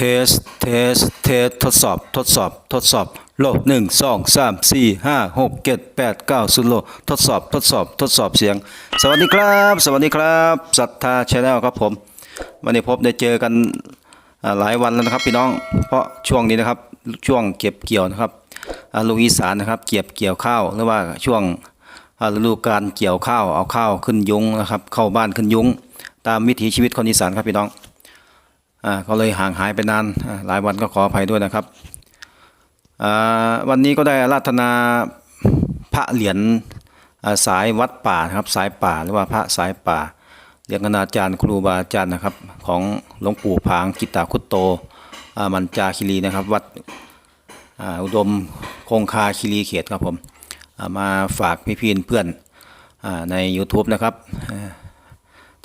ทสเทสเทสทดสอบ ทดสอบ ทดสอบ โลหนึ่งสองสามสี่ห้าหกเจ็ดแปดเก้าสุดโลทดสอบ ทดสอบ ทดสอบเสียง สวัสดีครับ สวัสดีครับศรัทธาชาแนลครับผม วันนี้พบได้เจอกันหลายวันแล้วนะครับพี่น้อง เพราะช่วงนี้นะครับ ช่วงเก็บเกี่ยวนะครับอลูกอีสานนะครับ เก็บเกี่ยวข้าว หรือว่าช่วงฤดูการเกี่ยวข้าว เอาข้าวขึ้นยุงนะครับ เข้าบ้านขึ้นยุงตามวิถีชีวิตคนอีสานครับพี่น้อง ก็เลยห่างหายไปนานหลายวันก็ขออภัยด้วยนะครับอ่าวันนี้ก็ได้อาราธนาพระเหรียญสายวัดป่าครับสายป่าหรือว่าพระสายป่าเรียนคณาจารย์ครูบาอาจารย์นะครับ ของหลวงปู่ผางกิตาคุตโตมันจาคิรีนะครับ วัดอ,อุดมคงคาคิรีเขตครับผมามาฝากพี่ๆเพื่อนอใน YouTube นะครับ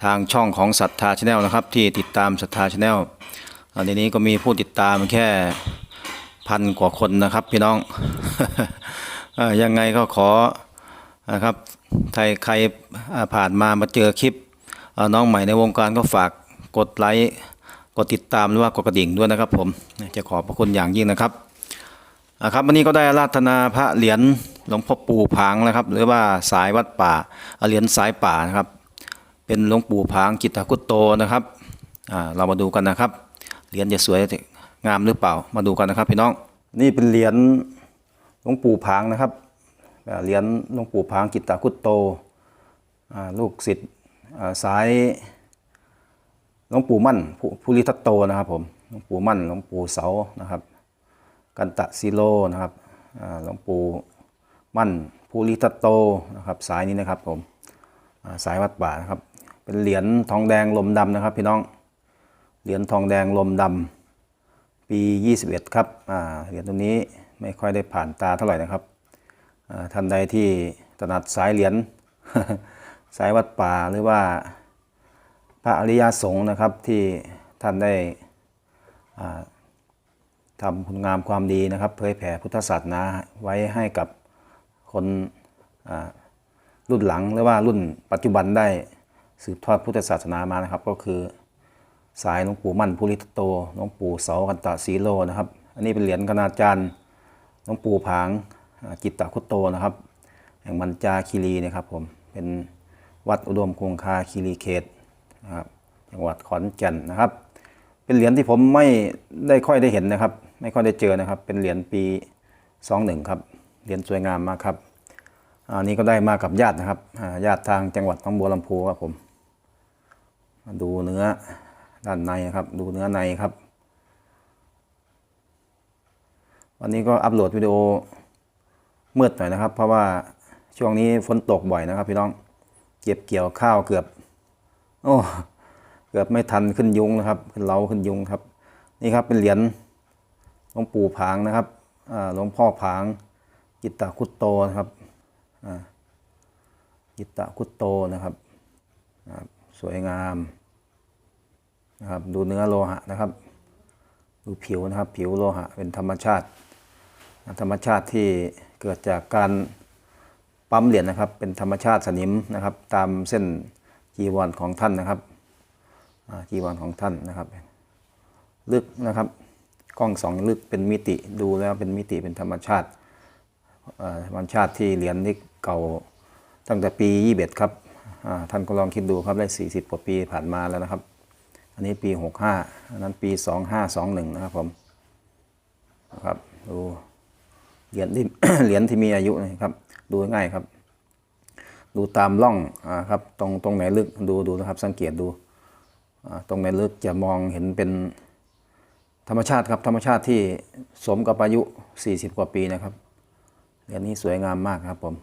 ทางช่องของศรัทธาชาแนลนะครับ ที่ติดตามศรัทธาชาแนลในนี้ก็มีผู้ติดตามแค่พันกว่าคนนะครับพี่น้องอยังไงก็ขอนะครับใครใครผ่านมามาเจอคลิปน้องใหม่ในวงการก็ฝากกดไลค์กดติดตามหรือว่ากดกระดิ่งด้วยนะครับ ผมจะขอบพระคุณอย่างยิ่งนะครับอ่าครับวันนี้ก็ได้ราธนาพระเหรียญหลวงพ่อปู่ผางนะครับ หรือว่าสายวัดป่าเหรียญสายป่านะครับ เป็นหลวงปู่ผางจิตตคุตโตนะครับเรามาดูกันนะครับ เหรียญจะสวยงามหรือเปล่า มาดูกันนะครับพี่น้อง นี่เป็นเหรียญหลวงปู่ผางนะครับ เหรียญหลวงปู่ผางจิตตคุตโต ลูกศิษย์สายหลวงปู่มั่นผู้ภูริทัตโตนะครับผม หลวงปู่มั่น หลวงปู่เสา นะครับ กันตะซิโลนะครับ หลวงปู่มั่นภูริทัตโตนะครับ สายนี้นะครับผม สายวัดป่านะครับ เป็นเหรียญทองแดงลมดำนะครับ พี่น้อง เหรียญทองแดงลมดำปี 21 ครับอ่าเหรียญตัวนี้ไม่ค่อยได้ผ่านตาเท่าไหร่นะครับท่านใดที่ถนัดสายเหรียญสายวัดป่าหรือว่าพระอริยสงฆ์นะครับที่ท่านได้ทำคุณงามความดีนะครับ เผยแผ่พุทธศาสนาไว้ให้กับคนรุ่นหลังหรือว่ารุ่นปัจจุบันได้ สืบทอดพุทธศาสนามานะครับ ก็คือสายหลวงปู่มั่นภูริทัตโตหลวงปู่เสากันตะสีโลนะครับ อันนี้เป็นเหรียญคณาจารย์หลวงปู่ผางอ่าจิตตคุตโตนะครับ แห่งมันจาคีรีนะครับผมเป็นวัดอุดมคงคาคีรีเขตนะครับจังหวัดขอนแก่นนะครับ เป็นเหรียญที่ผมไม่ได้ค่อยได้เห็นนะครับ ไม่ค่อยได้เจอนะครับ เป็นเหรียญปี 21ครับเหรียญสวยงามมากครับอันนี้ก็ได้มากับญาตินะครับญาติทางจังหวัดหนองบัวลำพูครับผม ดูเนื้อด้านในครับ ดูเนื้อในครับ วันนี้ก็อัปโหลดวิดีโอมืดหน่อยนะครับ เพราะว่าช่วงนี้ฝนตกบ่อยนะครับ พี่น้องเก็บเกี่ยวข้าวเกือบ โอ้เกือบไม่ทันขึ้นยุงนะครับ ขึ้นเล้าขึ้นยุงครับ นี่ครับเป็นเหรียญหลวงปู่ผางนะครับหลวงพ่อผาง กิตตคุตโตนะครับยิตตะคุตโตนะครับ สวยงามนะครับดูเนื้อโลหะนะครับ ดูผิวนะครับผิวโลหะเป็นธรรมชาติ ธรรมชาติที่เกิดจากการปั๊มเหรียญนะครับ เป็นธรรมชาติสนิมนะครับ ตามเส้นจีวรของท่านนะครับจีวรของท่านนะครับ ลึกนะครับกล้องสองลึกเป็นมิติดูแล้วเป็นมิติเป็นธรรมชาติอ่าวันชาติที่เหรียญนี่เก่าตั้งแต่ปี 21 ครับ ท่านก็ลองคิดดูครับได้ 40กว่าปีผ่านมาแล้วนะครับ อันนี้ปี 65 อันนั้นปี 2521 นะครับผมนะครับดูเหรียญที่เหรียญที่มีอายุนะครับ ดูง่ายครับ ดูตามร่องอ่าครับตรงตรงไหนลึกดูดูนะครับ สังเกตดูอ่าตรงไหนลึกจะมองเห็นเป็นธรรมชาติครับธรรมชาติที่สมกับอายุ 40 กว่าปีนะครับเหรียญนี้สวยงามมากครับผม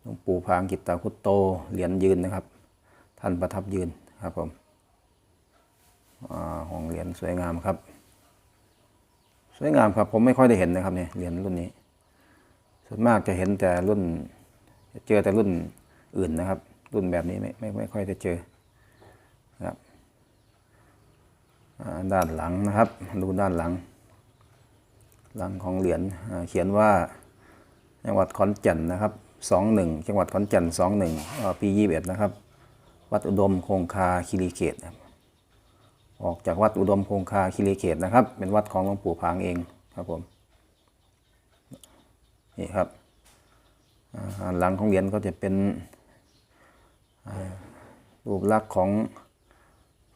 หลวงปู่พางกิตตาคุตโต เหรียญยืนนะครับ ท่านประทับยืนครับผมห้องเหรียญสวยงามครับ สวยงามครับ ผมไม่ค่อยได้เห็นนะครับเนี่ยเหรียญรุ่นนี้ ส่วนมากจะเห็นแต่รุ่นจเจอแต่รุ่นอื่นนะครับ รุ่นแบบนี้ไม่ไม่ไม่ค่อยได้เจอครับด้านหลังนะครับ ดูด้านหลัง หลังของเหรียญเขียนว่าจังหวัดขอนแก่นนะครับ 21 จังหวัดขอนแก่น 21อ่าปี 21 นะครับ วัดอุดมคงคาคิรีเขตครับออกจากวัดอุดมคงคาคิริเขตนะครับ เป็นวัดของหลวงปู่ผางเองครับผม นี่ครับ หลังของเหรียญก็จะเป็นรูปลักษณ์ของ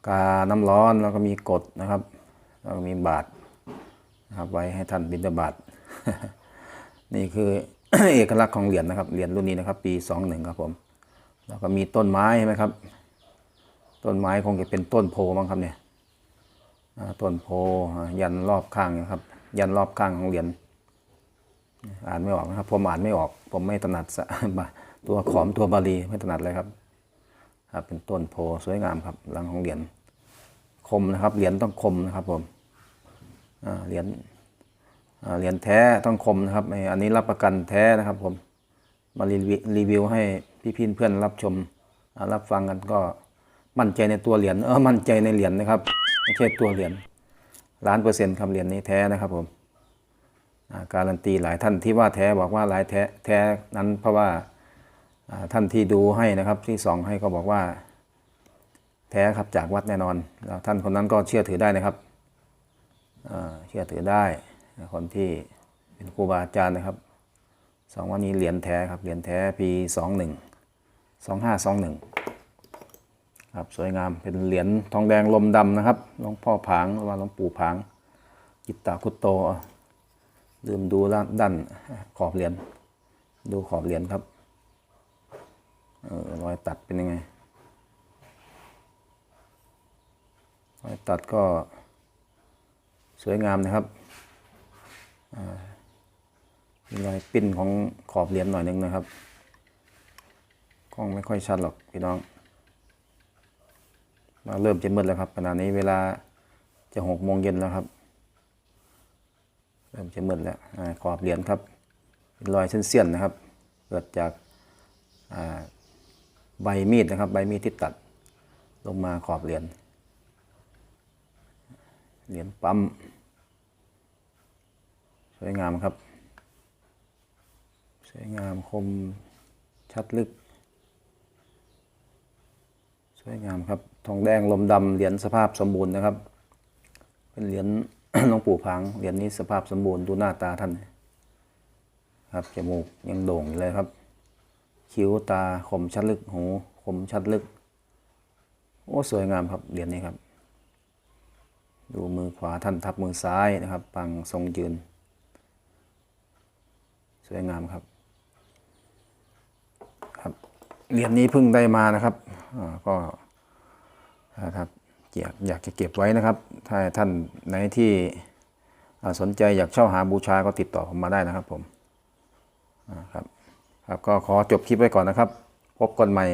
กาน้ำร้อนแล้วก็มีกฎนะครับ แล้วก็มีบาทนะครับไว้ให้ท่านบิณฑบาตนี่คือ เอกลักษณ์ของเหรียญนะครับเหรียญรุ่นนี้นะครับ ปี21ครับผม แล้วก็มีต้นไม้ใช่ไหมครับ ต้นไม้คงจะเป็นต้นโพมั้งครับเนี่ยต้นโพยันรอบข้างนะครับ ยันรอบข้างของเหรียญอ่านไม่ออกนะครับผมอ่านไม่ออก ผมไม่ถนัดตัวขอมตัวบาลีไม่ถนัดเลยครับครับเป็นต้นโพสวยงามครับหลังของเหรียญคมนะครับเหรียญต้องคมนะครับผมเหรียญ เหรียญแท้ต้องคมนะครับอ้อันนี้รับประกันแท้นะครับผม มารีวิวรีวิวให้พี่พี่เพื่อนรับชม รับฟังกันก็มั่นใจในตัวเหรียญ เออ มั่นใจในเหรียญนะครับ ไม่ใช่ตัวเหรียญล้านเปอร์เซ็นต์ครับเหรียญนี้แท้นะครับผมการันตีหลายท่านที่ว่าแท้บอกว่าหลายแท้แท้นั้นเพราะว่าท่านที่ดูให้นะครับที่ส่องให้ก็บอกว่า แท้ครับจากวัดแน่นอนแล้วท่านคนนั้นก็เชื่อถือได้นะครับเชื่อถือได้ คนที่เป็นครูบาอาจารย์นะครับสองวันนี้เหรียญแท้ครับเหรียญแท้ปีสองหนึ่งสองห้าสองหนึ่งครับสวยงามเป็นเหรียญทองแดงลมดำนะครับหลวงพ่อผางหรือว่าหลวงปู่ผางจิตตาคุตโตอะลืมดูด้านด้านขอบเหรียญดูขอบเหรียญครับเออรอยตัดเป็นยังไงรอยตัดก็สวยงามนะครับ มีรอยปิ้นของขอบเหรียญหน่อยหนึงนะครับกล้องไม่ค่อยชัดหรอกพี่น้อง มาเริ่มจะมืดแล้วครับขณะนี้เวลาจะหกโมงเย็นแล้วครับ เริ่มจะมืดแล้วอขอบเหรียญครับเป็นรอยเส้นๆนะครับ เกิดจากใบมีดนะครับ ใบมีดที่ตัดลงมาขอบเหรียญเหรียญปั๊ม วยงามครับ สวยงามคมชัดลึก สวยงามครับ ทองแดงลมดำเหรียญสภาพสมบูรณ์นะครับ เป็นเหรียญหลวงปู่พังเหรียญนี้สภาพสมบูรณ์ดูหน้าตาท่านครับจมูกยังโด่งอยู่เลยครับ คิ้วตาคมชัดลึกหูคมชัดลึก โอ้สวยงามครับเหรียญนี้ครับ ดูมือขวาท่านทับมือซ้ายนะครับ ปังทรงยืน สวยงามครับ ครับเหรียญนี้เพิ่งได้มานะครับก็ถ้าถ้าอยากอยากจะเก็บไว้นะครับ ถ้าท่านไหนที่สนใจอยากเช่าหาบูชาก็ติดต่อผมมาได้นะครับผมครับครับก็ขอจบคลิปไว้ก่อนนะครับ พบกันใหม่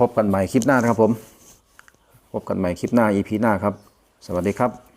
พบกันใหม่คลิปหน้านะครับผม พบกันใหม่คลิปหน้า EP หน้าครับ สวัสดีครับ